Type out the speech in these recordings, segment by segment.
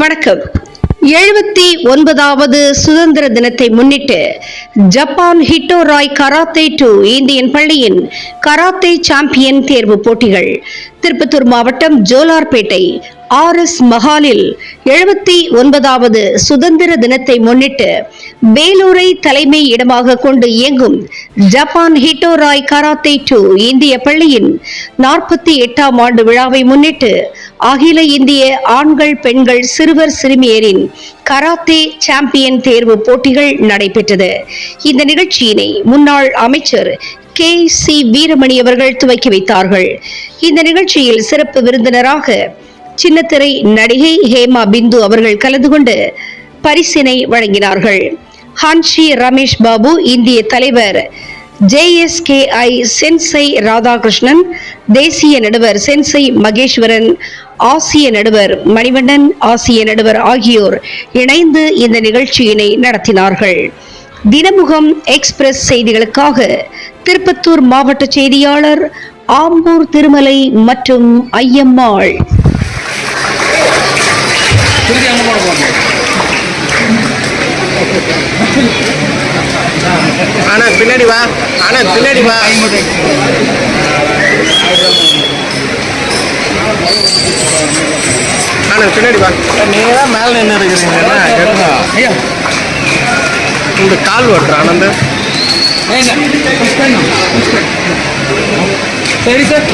வணக்கம். எழுபத்தி ஒன்பதாவது சுதந்திர தினத்தை முன்னிட்டு ஜப்பான் ஹிட்டோராய் கராத்தே டு இந்தியன் பள்ளியின் கராத்தே சாம்பியன் தேர்வு போட்டிகள். திருப்பத்தூர் மாவட்டம் ஜோலார்பேட்டை ஆர் எஸ் மஹாலில் எழுபத்தி ஒன்பதாவது சுதந்திர தினத்தை முன்னிட்டு வேலூரை தலைமை இடமாக கொண்டு இயங்கும் ஜப்பான் ஹிட்டோராய் கராத்தே டு இந்திய பள்ளியின் நாற்பத்தி எட்டாம் ஆண்டு விழாவை முன்னிட்டு அகில இந்திய ஆண்கள் பெண்கள் சிறுவர் சிறுமியரின் கராத்தே சாம்பியன் தேர்வு போட்டிகள் நடைபெற்றது. இந்த நிகழ்ச்சியினை முன்னாள் அமைச்சர் கே சி வீரமணி அவர்கள் துவக்கி வைத்தார்கள். இந்த நிகழ்ச்சியில் சிறப்பு விருந்தினராக சின்னத்திரை நடிகை ஹேமா பிந்து அவர்கள் கலந்து கொண்டு பரிசினை வழங்கினார்கள். ஹன்ஷி ரமேஷ் பாபு இந்திய தலைவர் ஜேஎஸ்கேஐ சென்சை ராதாகிருஷ்ணன் தேசிய நடுவர் சென்சை மகேஸ்வரன் ஆசிய நடுவர் மணிவண்ணன் ஆசிய நடுவர் ஆகியோர் இணைந்து இந்த நிகழ்ச்சியினை நடத்தினார்கள். தினமுகம் எக்ஸ்பிரஸ் செய்திகளுக்காக திருப்பத்தூர் மாவட்ட செய்தியாளர் ஆம்பூர் திருமலை மற்றும் ஐயம்மாள். திருப்பி அங்கே போட போகணும் ஆனந்த் பின்னாடி வா. ஆனந்த் பின்னாடி வா. ஆனந்த் பின்னாடி வா. நீங்க தான் மேல நின்று இருக்கிறீங்க. ஐயா. இந்த கால் ஓட்டுற ஆனந்த் சரி சார்.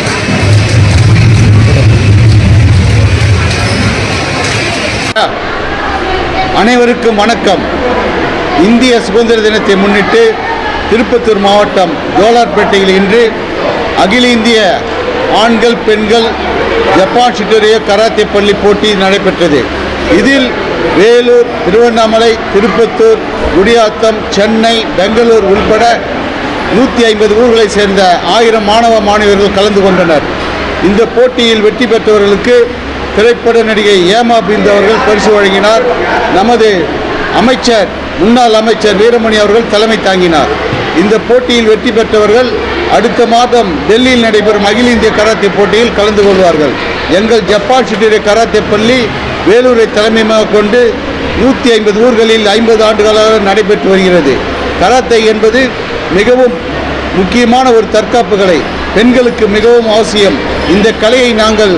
அனைவருக்கும் வணக்கம். இந்திய சுதந்திர தினத்தை முன்னிட்டு திருப்பத்தூர் மாவட்டம் ஜோலார்பேட்டையில் இன்று அகில இந்திய ஆண்கள் பெண்கள் ஜப்பான் சிட்டோரிய கராத்தே பள்ளி போட்டி நடைபெற்றது. இதில் வேலூர் திருவண்ணாமலை திருப்பத்தூர் குடியாத்தம் சென்னை பெங்களூர் உள்பட நூற்றி ஐம்பது ஊர்களைச் சேர்ந்த ஆயிரம் மாணவ மாணவியர்கள் கலந்து கொண்டனர். இந்த போட்டியில் வெற்றி பெற்றவர்களுக்கு திரைப்பட நடிகை ஏமா பிந்த் அவர்கள் பரிசு வழங்கினார். நமது அமைச்சர் முன்னாள் அமைச்சர் வீரமணி அவர்கள் தலைமை தாங்கினார். இந்த போட்டியில் வெற்றி பெற்றவர்கள் அடுத்த மாதம் டெல்லியில் நடைபெறும் அகில இந்திய கராத்தே போட்டியில் கலந்து கொள்வார்கள். எங்கள் ஜப்பான் சிட்டிய கராத்தே பள்ளி வேலூரை தலைமையாக கொண்டு நூற்றி ஐம்பது ஊர்களில் ஐம்பது ஆண்டுகளாக நடைபெற்று வருகிறது. கராத்தே என்பது மிகவும் முக்கியமான ஒரு தற்காப்பு கலை பெண்களுக்கு மிகவும் அவசியம். இந்த கலையை நாங்கள்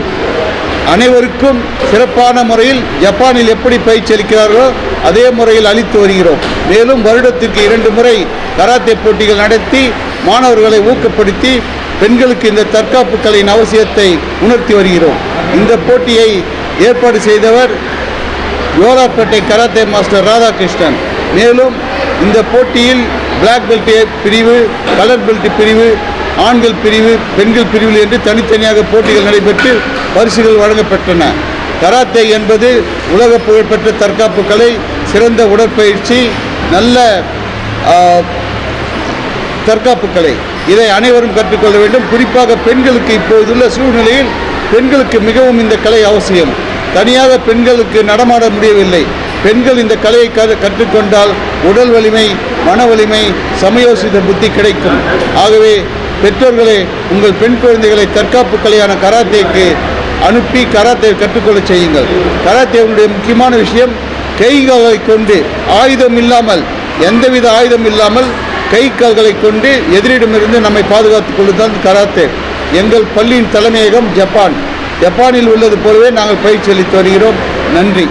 அனைவருக்கும் சிறப்பான முறையில் ஜப்பானில் எப்படி பயிற்சி அளிக்கிறார்களோ அதே முறையில் அளித்து வருகிறோம். மேலும் வருடத்திற்கு இரண்டு முறை கராத்தே போட்டிகள் நடத்தி மாணவர்களை ஊக்கப்படுத்தி பெண்களுக்கு இந்த தற்காப்பு கலையின் அவசியத்தை உணர்த்தி வருகிறோம். இந்த போட்டியை ஏற்பாடு செய்தவர் யோராப்பேட்டை கராத்தே மாஸ்டர் ராதாகிருஷ்ணன். மேலும் இந்த போட்டியில் பிளாக் பெல்ட் பிரிவு கலர் பெல்ட் பிரிவு ஆண்கள் பிரிவு பெண்கள் பிரிவில் என்று தனித்தனியாக போட்டிகள் நடைபெற்று பரிசுகள் வழங்கப்பட்டன. கராத்தே என்பது உலக புகழ்பெற்ற தற்காப்பு கலை சிறந்த உடற்பயிற்சி நல்ல தற்காப்பு கலை. இதை அனைவரும் கற்றுக்கொள்ள வேண்டும். குறிப்பாக பெண்களுக்கு இப்போதுள்ள சூழ்நிலையில் பெண்களுக்கு மிகவும் இந்த கலை அவசியம். தனியாக பெண்களுக்கு நடமாட முடியவில்லை. பெண்கள் இந்த கலையை க- கற்றுக்கொண்டால் உடல் வலிமை மன வலிமை சமயோசித புத்தி கிடைக்கும். ஆகவே பெற்றோர்களே உங்கள் பெண் குழந்தைகளை தற்காப்பு கலையான கராத்தேக்கு அனுப்பி கராத்தே கற்றுக்கொள்ளச் செய்யுங்கள். கராத்தேவுடைய முக்கியமான விஷயம் கைகளை கொண்டு ஆயுதம் இல்லாமல் எந்தவித ஆயுதம் இல்லாமல் கை கால்களை கொண்டு எதிரிடமிருந்து நம்மை பாதுகாத்துக் கொள்ளுதான் கராத்தே. எங்கள் பள்ளியின் தலைமையகம் ஜப்பான். ஜப்பானில் உள்ளது போலவே நாங்கள் பயிற்சி அளித்து வருகிறோம். நன்றி.